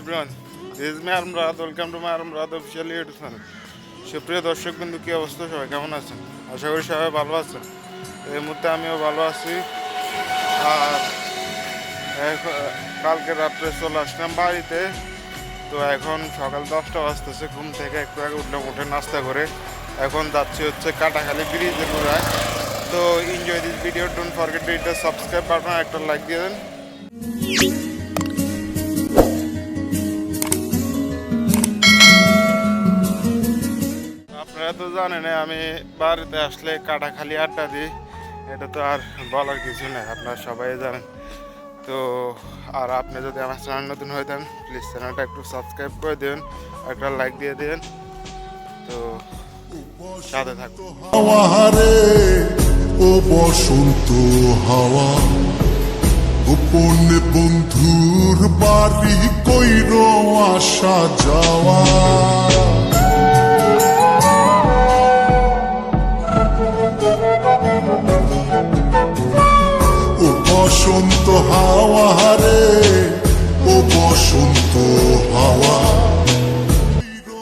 Everyone this me আরমরাদ welcome to my আরমরাদ official YouTube সুপ্রিয় দর্শক বিন্দু, কী অবস্থা? সবাই কেমন আছেন? আশা করি সবাই ভালো আছেন। এই মুহূর্তে আমিও ভালো আছি। আর কালকে রাত্রে চলে আসলাম বাড়িতে। তো এখন সকাল দশটা বাজতেছে, ঘুম থেকে একটু আগে উঠলাম, উঠে নাস্তা করে। এখন যাচ্ছি হচ্ছে কাটাখালি ব্রিজের ঘোরায় তো enjoy this video don't forget to subscribe button একটা লাইক দিয়ে দেন। তো জানেন আমি বাড়িতে আসলে কাটাখালি আড্ডা দিই। এটা তো আর বলার কিছু নেই, আপনারা সবাই জানেন। তো, আর আপনি যদি আমার চ্যানেল নতুন হয়ে থাকেন প্লিজ চ্যানেলটা একটু সাবস্ক্রাইব করে দিন একটা লাইক দিয়ে দিন তো, সাথে থাকুন। ও বসন্ত হাওয়া। গোপনে বন্ধুর বাড়ি কইর আসা যাওয়া। ও হাওয়া হাওয়ারে ও বসন্ত হাওয়া।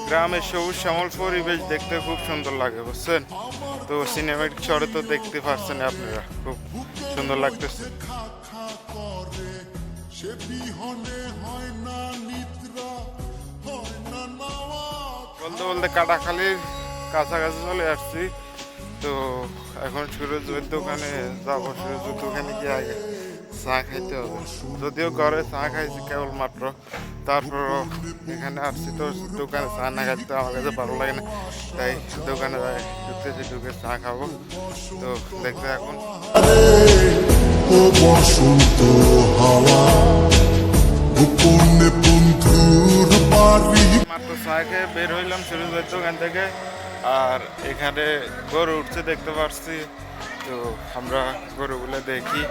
গ্রামের সবুজ শ্যামল পরিবেশ দেখতে খুব সুন্দর লাগে, বুঝছেন? তো সিনেমাটিক শহরে তো দেখতে পাচ্ছেন আপনারা, খুব সুন্দর লাগতেছে। হয় না বলতে বলতে কাটাখালির কাছাকাছি চলে আসছি। তো এখন সুরজের দোকানে যাব সুরজের দোকানে গিয়ে আগে চা খাইতে হবে। যদিও ঘরে চা খাইছি কেবলমাত্র তারপর এখানে আসছি তো দোকানে চা না খাইতে আমার কাছে ভালো লাগে না। তাই দোকানে ঢুকতেছি ঢুকে চা খাব। তো দেখতে এখন মাত্র চা খেয়ে বের হইলাম সুরজের দোকান থেকে। আর এখানে গরু উঠছে দেখতে পারছি। তো আমরা গরুগুলো দেখি।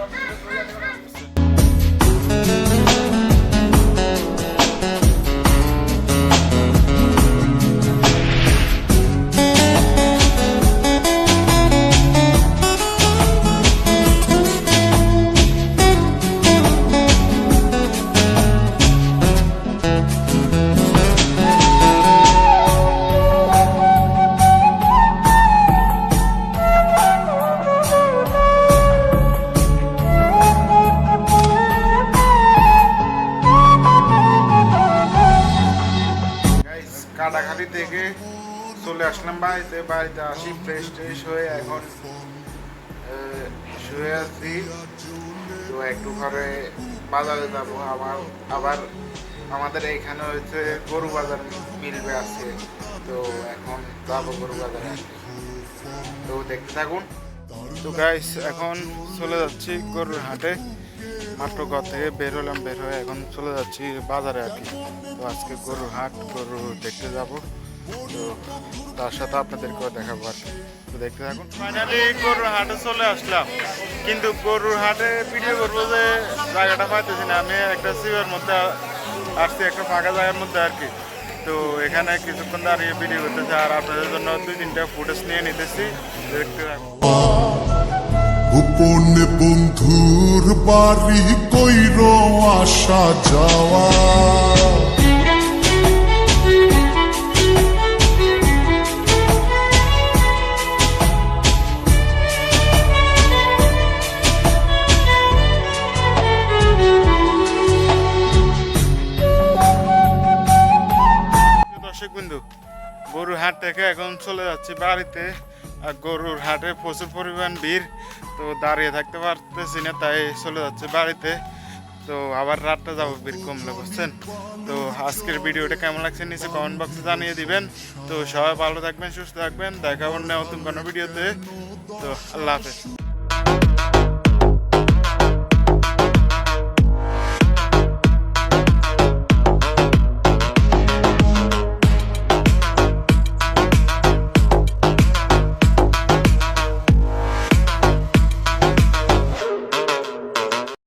কাটাখালি থেকে চলে আসলাম, বাড়িতে বাড়িতে আসি ফ্রেশ ট্রেশ হয়ে এখন শুয়ে আছি। তো একটু ঘরে বাজারে যাব, আবার আবার আমাদের এইখানে হচ্ছে গরু বাজার মিলবে আছে। তো এখন যাব গরু বাজারে। তো দেখতে থাকুন। তো গাইস এখন চলে যাচ্ছি গরুর হাটে। মাত্র ঘর থেকে বের হলাম বের হয়ে এখন চলে যাচ্ছি বাজারে আর কি। তো আজকে গরুর হাট গরু দেখতে যাব। তো তার সাথে আপনাদেরকেও দেখাবো আর কি। তো দেখতে থাকুন। ফাইনালি গরুর হাটে চলে আসলাম। কিন্তু গরুর হাটে ভিডিও করব যে জায়গাটা পাইতেছি না। আমি একটা সিওর মধ্যে আসছি একটা ফাঁকা জায়গার মধ্যে আর কি। তো এখানে কিছুক্ষণ দাঁড়িয়ে ভিডিও করতেছি আর আপনাদের জন্য দুই তিনটা ফুটেজ নিয়ে নিতেছি। দেখতে থাকুন। বাড়ি কইর আসা যাওয়া। গরুর হাট থেকে এখন চলে যাচ্ছি বাড়িতে। আর গরুর হাটে প্রচুর পরিমাণ ভিড়। তো দাঁড়িয়ে থাকতে পারতেছি না, তাই চলে যাচ্ছে বাড়িতে। তো আবার রাতটা যাব বীর কমলে, বুঝছেন? তো আজকের ভিডিওটা কেমন লাগছে নিচে কমেন্ট বক্সে জানিয়ে দিবেন। তো সবাই ভালো থাকবেন, সুস্থ থাকবেন, দেখা হবেন নতুন কোনো ভিডিওতে। তো আল্লাহ হাফেজ।